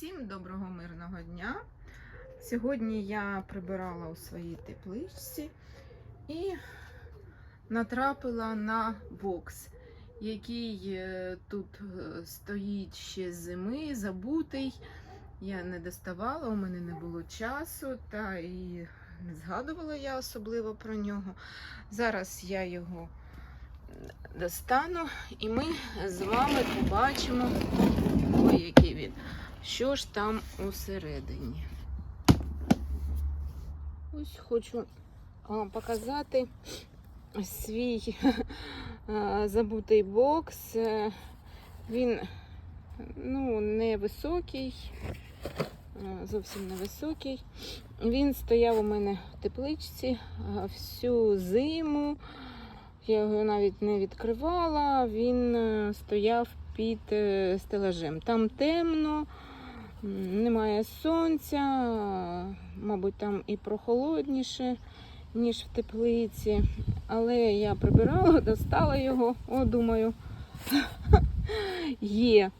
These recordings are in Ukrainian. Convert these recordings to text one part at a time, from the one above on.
Всім доброго мирного дня. Сьогодні я прибирала у своїй тепличці і натрапила на бокс, який е, тут е, стоїть ще з зими, забутий. Я не доставала, у мене не було часу, та і не згадувала я особливо про нього. Зараз я його достану і ми з вами побачимо, ой, який він, що ж там усередині. Ось хочу вам показати свій забутий бокс. Е, Він ну, невисокий, зовсім невисокий. Він стояв у мене в тепличці всю зиму. Я його навіть не відкривала, він е, стояв під е, стелажем. Там темно, немає сонця, мабуть, там і прохолодніше, ніж в теплиці. Але я прибирала, достала його, о, думаю, є.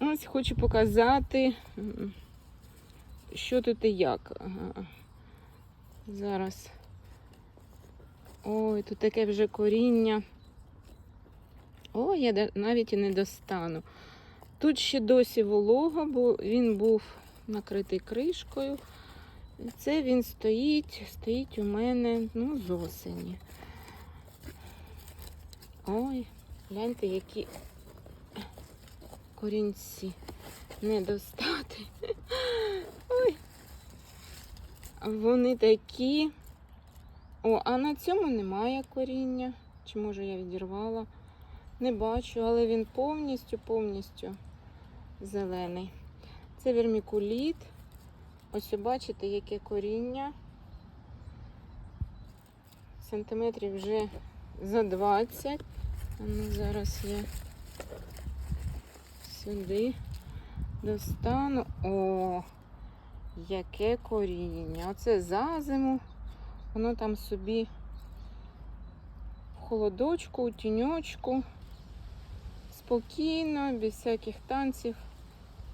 Ось хочу показати, що тут і як. Зараз. Ой, тут таке вже коріння. Ой, я навіть і не достану. Тут ще досі волого, бо він був накритий кришкою. Це він стоїть, стоїть у мене ну, з осені. Ой, гляньте, які корінці не достати. Ой. Вони такі. О, а на цьому немає коріння. Чи може я відірвала? Не бачу, але він повністю, повністю зелений. Це вермікуліт. Ось бачите, яке коріння. Сантиметрів вже за 20. А ну, зараз я сюди достану. О, яке коріння. Оце за зиму. Воно там собі в холодочку, у тіньочку, спокійно, без всяких танців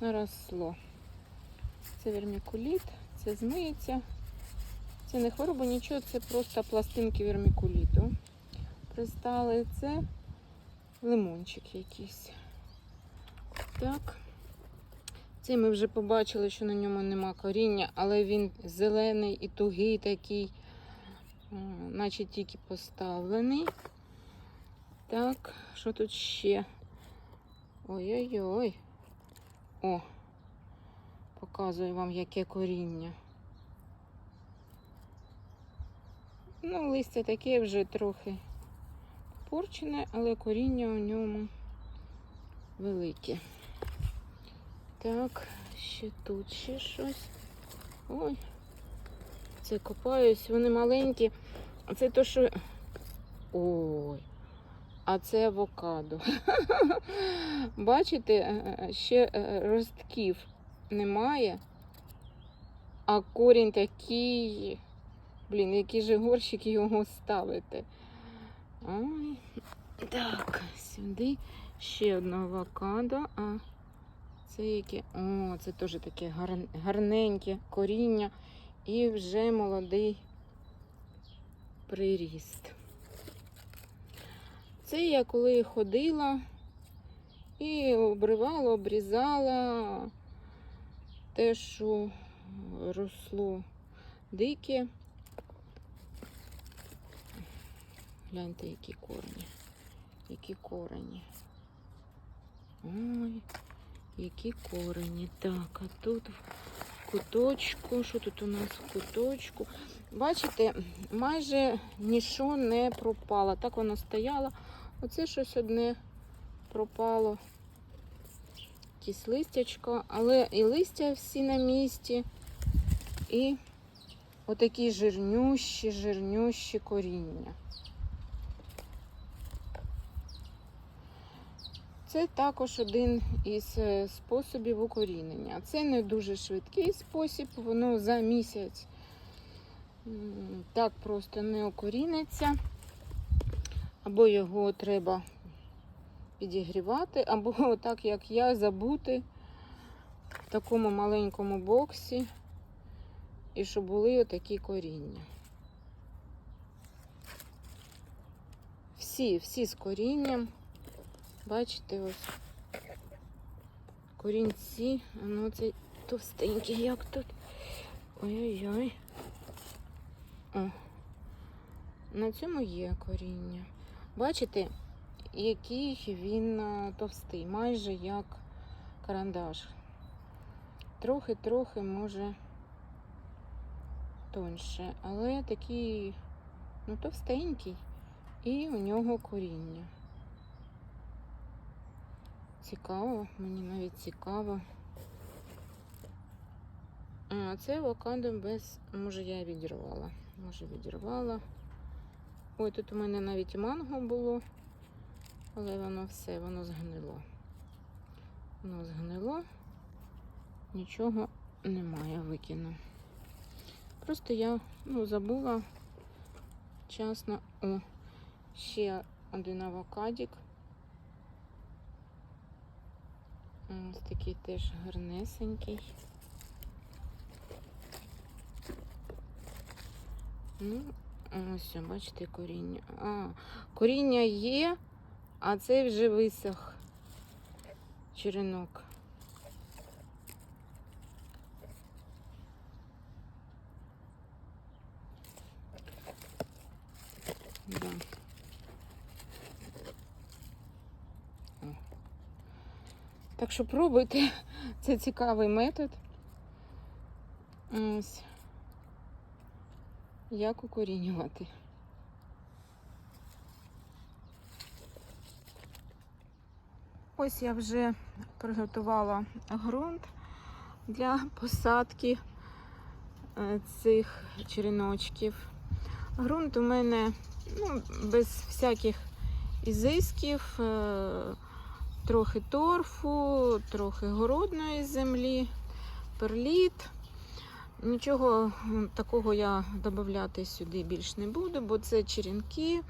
наросло. Це вермікуліт, це змиється. Це не хвороба, нічого, це просто пластинки вермікуліту. Пристали це лимончик якийсь. Так. Цей ми вже побачили, що на ньому нема коріння, але він зелений і тугий такий, наче тільки поставлений. Так, що тут ще? Ой-ой-ой. О, показую вам, яке коріння. Ну, листя таке вже трохи порчене, але коріння у ньому велике. Так, ще тут ще щось. Ой, це копаюсь, вони маленькі. Це то, що. Ой, а це авокадо. Бачите, е, ще е, ростків немає, а корінь такий. Блін, який же горщик його ставити. Ой. Так, сюди ще одне авокадо. А це яке? О, це теж таке гарненьке коріння і вже молодий приріст. Це я коли ходила і обривала, обрізала те, що росло дике. Гляньте, які корені. Які корені. Ой, які корені. Так, а тут в куточку, що тут у нас в куточку? Бачите, майже нічого не пропало. Так воно стояло. Оце щось одне пропало. Якісь листячко, але і листя всі на місці. І отакі жирнющі, жирнющі коріння. Це також один із е, способів укорінення. Це не дуже швидкий спосіб, воно за місяць так просто не укоріниться. Або його треба підігрівати, або так як я забути в такому маленькому боксі і щоб були отакі коріння. Всі, всі з корінням. Бачите, ось корінці, ну це товстенькі, як тут. Ой-ой-ой. О, на цьому є коріння. Бачите, який він товстий, майже як карандаш. Трохи-трохи може тоньше, але такий, ну, товстенький, і у нього коріння. Цікаво, мені навіть цікаво. А, це авокадо без. Може я відірвала. Може відірвала. Ой, тут у мене навіть манго було, але воно все, воно згнило. Воно згнило, нічого немає, викину. Просто я ну, забула чесно. О, ще один авокадик. Ось такий теж гарнесенький. Ну, ось, бачите, коріння. А, коріння є, а цей вже висох черенок. Да. Так що пробуйте, це цікавий метод. Ось. Як укорінювати. Ось я вже приготувала ґрунт для посадки е, цих череночків. Ґрунт у мене ну, без всяких ізисків, е, трохи торфу, трохи городної землі, перліт. Нічого такого я додати сюди більш не буду, бо це черенки,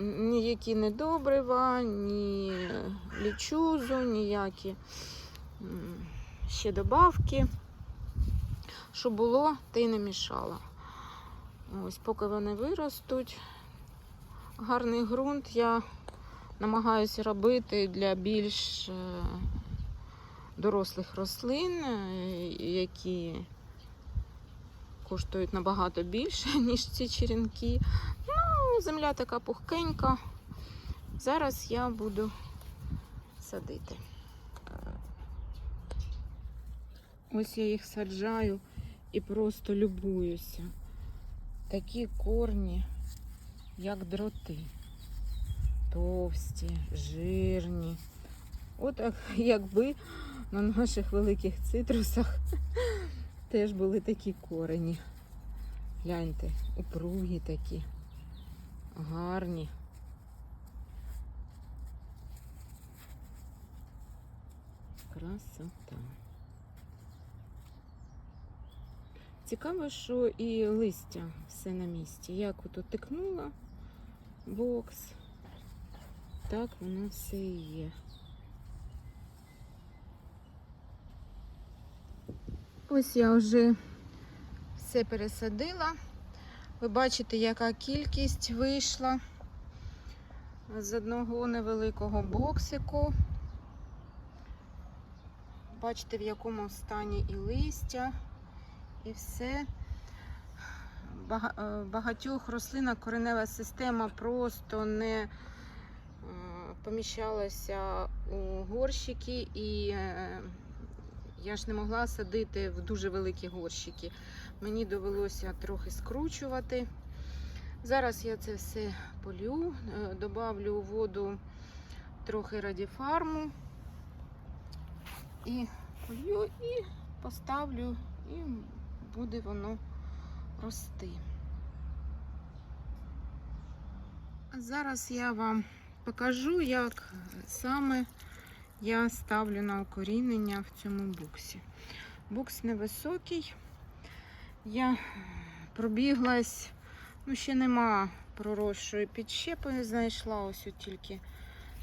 ніякі не добрива, ні лічузу, ніякі ще добавки. Що було, те й не мішало. Ось, поки вони виростуть, гарний ґрунт я намагаюся робити для більш е, дорослих рослин, е, які коштують набагато більше, ніж ці черенки. Ну, земля така пухкенька. Зараз я буду садити. Ось я їх саджаю і просто любуюся. Такі корні, як дроти. Товсті, жирні. От як- якби на наших великих цитрусах теж були такі корені. Гляньте, упругі такі, гарні. Красота. Цікаво, що і листя все на місці. Як ото тикнула бокс, так воно все і є. Ось я вже все пересадила. Ви бачите, яка кількість вийшла з одного невеликого боксику. Бачите, в якому стані і листя, і все. Е, Багатьох рослинок коренева система просто не е, поміщалася у горщики і е, я ж не могла садити в дуже великі горщики. Мені довелося трохи скручувати. Зараз я це все полю, е, добавлю у воду трохи радіфарму і полю і поставлю, і буде воно рости. А зараз я вам покажу, як саме я ставлю на укорінення в цьому буксі. Букс невисокий. Я пробіглась, ну ще нема проросшої підщепи, знайшла ось от тільки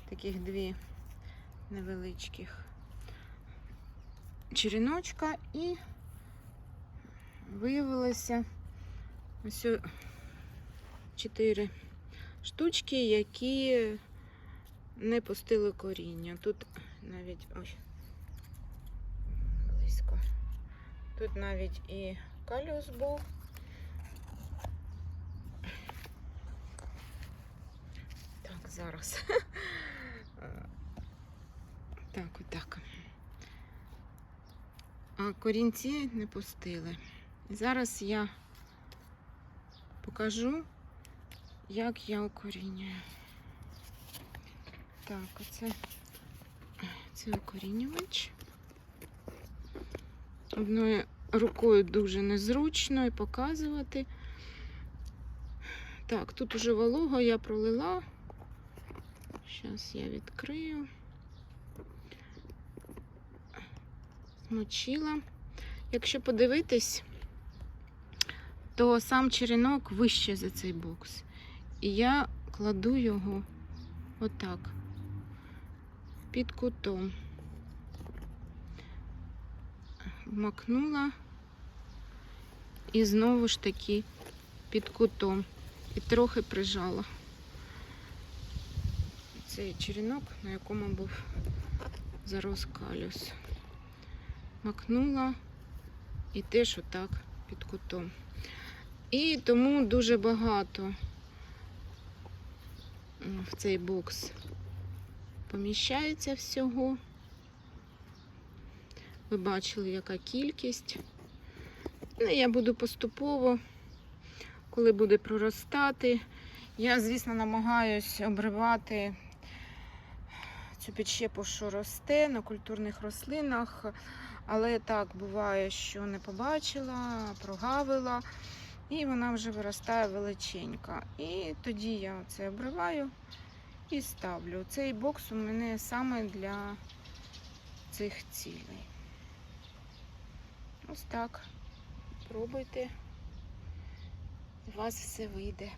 таких дві невеличких череночка і виявилося ось чотири штучки, які не пустили коріння. Тут навіть ой, близько. Тут навіть і каліус був. Так, зараз. Так, отак. А корінці не пустили. Зараз я покажу, як я укорінюю. Так, оце це укорінювач. Одною рукою дуже незручно і показувати. Так, тут уже волого я пролила. Зараз я відкрию. Змочила. Якщо подивитись, то сам черенок вище за цей бокс. І я кладу його отак, під кутом. Вмакнула і знову ж таки під кутом. І трохи прижала цей черенок, на якому був зарос калюс. Макнула і теж отак під кутом. І тому дуже багато в цей бокс поміщається всього. Ви бачили, яка кількість. Ну, я буду поступово, коли буде проростати. Я, звісно, намагаюсь обривати цю підщепу, що росте на культурних рослинах. Але так буває, що не побачила, прогавила, і вона вже виростає величенька. І тоді я це обриваю і ставлю. Цей бокс у мене саме для цих цілей. Ось так. Пробуйте. У вас все вийде.